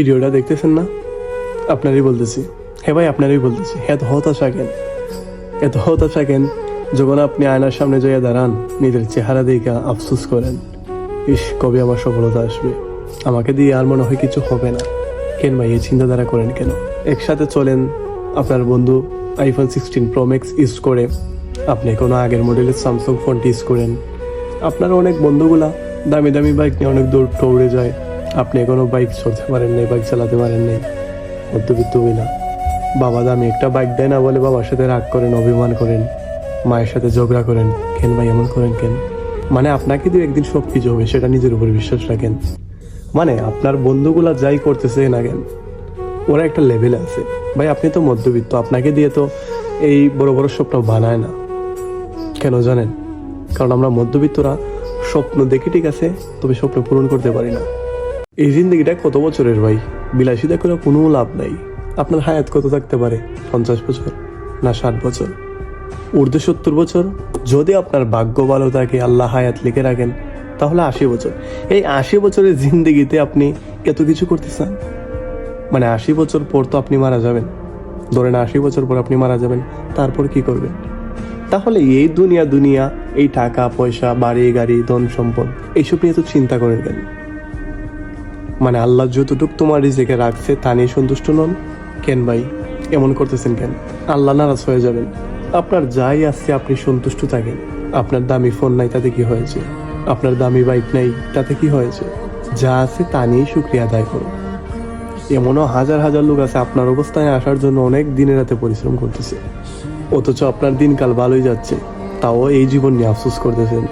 ভিডিওটা দেখতেছেন না? আপনারই বলতেছি। হ্যাঁ ভাই, আপনারই বলতেছি। এত হতাশা কেন? এত হতাশা কেন? যখন আপনি আয়নার সামনে যাইয়া দাঁড়ান, নিজের চেহারা দেখে আফসুস করেন, ইস, কবে আমার সফলতা আসবে? আমাকে দিয়ে আর মনে হয় কিছু হবে না। কেন ভাই, এই চিন্তাধারা করেন কেন? একসাথে চলেন, আপনার বন্ধু iPhone sixteen pro max use করে, আপনি কোনো আগের মডেলের স্যামসাং ফোনটি ইউজ করেন। আপনার অনেক বন্ধুগুলা দামি দামি বাইক নিয়ে অনেক দূর দৌড়ে যায়। আপনি কোনো বাইক চলতে পারেন নাই বাইক চালাতে পারেন নাই। মধ্যবিত্ত হই না। বাবা দামি একটা বাইক দেয় না বলে বাবার সাথে রাগ করেন, অভিমান করেন, মায়ের সাথে ঝগড়া করেন। কেন ভাই, এমন করেন কেন? মানে আপনাকে দিয়ে একদিন সব কিছু হবে সেটা নিজের উপর বিশ্বাস রাখেন। মানে আপনার বন্ধুগুলা যাই করতেছে না কেন? ওরা একটা লেভেলে আছে। ভাই, আপনি তো মধ্যবিত্ত, আপনাকে দিয়ে তো এই বড় বড় স্বপ্ন বানায় না। কেন জানেন? কারণ আমরা মধ্যবিত্তরা স্বপ্ন দেখি ঠিক আছে, তবে স্বপ্ন পূরণ করতে পারি না। এই জিন্দগিটা কত বছরের ভাই? বিলাসিতা করে কোনো লাভ নাই। আপনার হায়াত কত থাকতে পারে? পঞ্চাশ বছর না ষাট বছর? ঊর্ধ্বে সত্তর বছর? যদি আপনার ভাগ্য ভালো থাকে, আল্লাহ হায়াত লিখে রাখেন, তাহলে আশি বছর। এই আশি বছরের জিন্দগিতে আপনি এত কিছু করতে চান মানে আশি বছর পর তো আপনি মারা যাবেন। ধরেন আশি বছর পর আপনি মারা যাবেন, তারপর কি করবেন? তাহলে এই দুনিয়া দুনিয়া, এই টাকা, পয়সা, বাড়ি, গাড়ি ধন সম্পদ এইসব নিয়ে তো চিন্তা করেন কেন? মানে আল্লাহ যতটুক তোমার রিজেকে রাখছে, তা নিয়ে সন্তুষ্ট নন? কেন ভাই? এমন করতেছেন কেন? আল্লাহ নারাজ হয়ে যাবেন। আপনার যাই আসছে আপনি সন্তুষ্ট থাকেন। আপনার দামি ফোন নাই, তাতে কি হয়েছে? আপনার দামি বাইক নাই, তাতে কি হয়েছে? যা আছে, তা নিয়েই শুক্রিয়া আদায় করুন। এমনও হাজার হাজার লোক আছে, আপনার অবস্থায় আসার জন্য অনেক দিনে রাতে পরিশ্রম করতেছে। অথচ আপনার দিনকাল ভালোই যাচ্ছে, তাও এই জীবন নিয়ে আফসোস করতেছেন।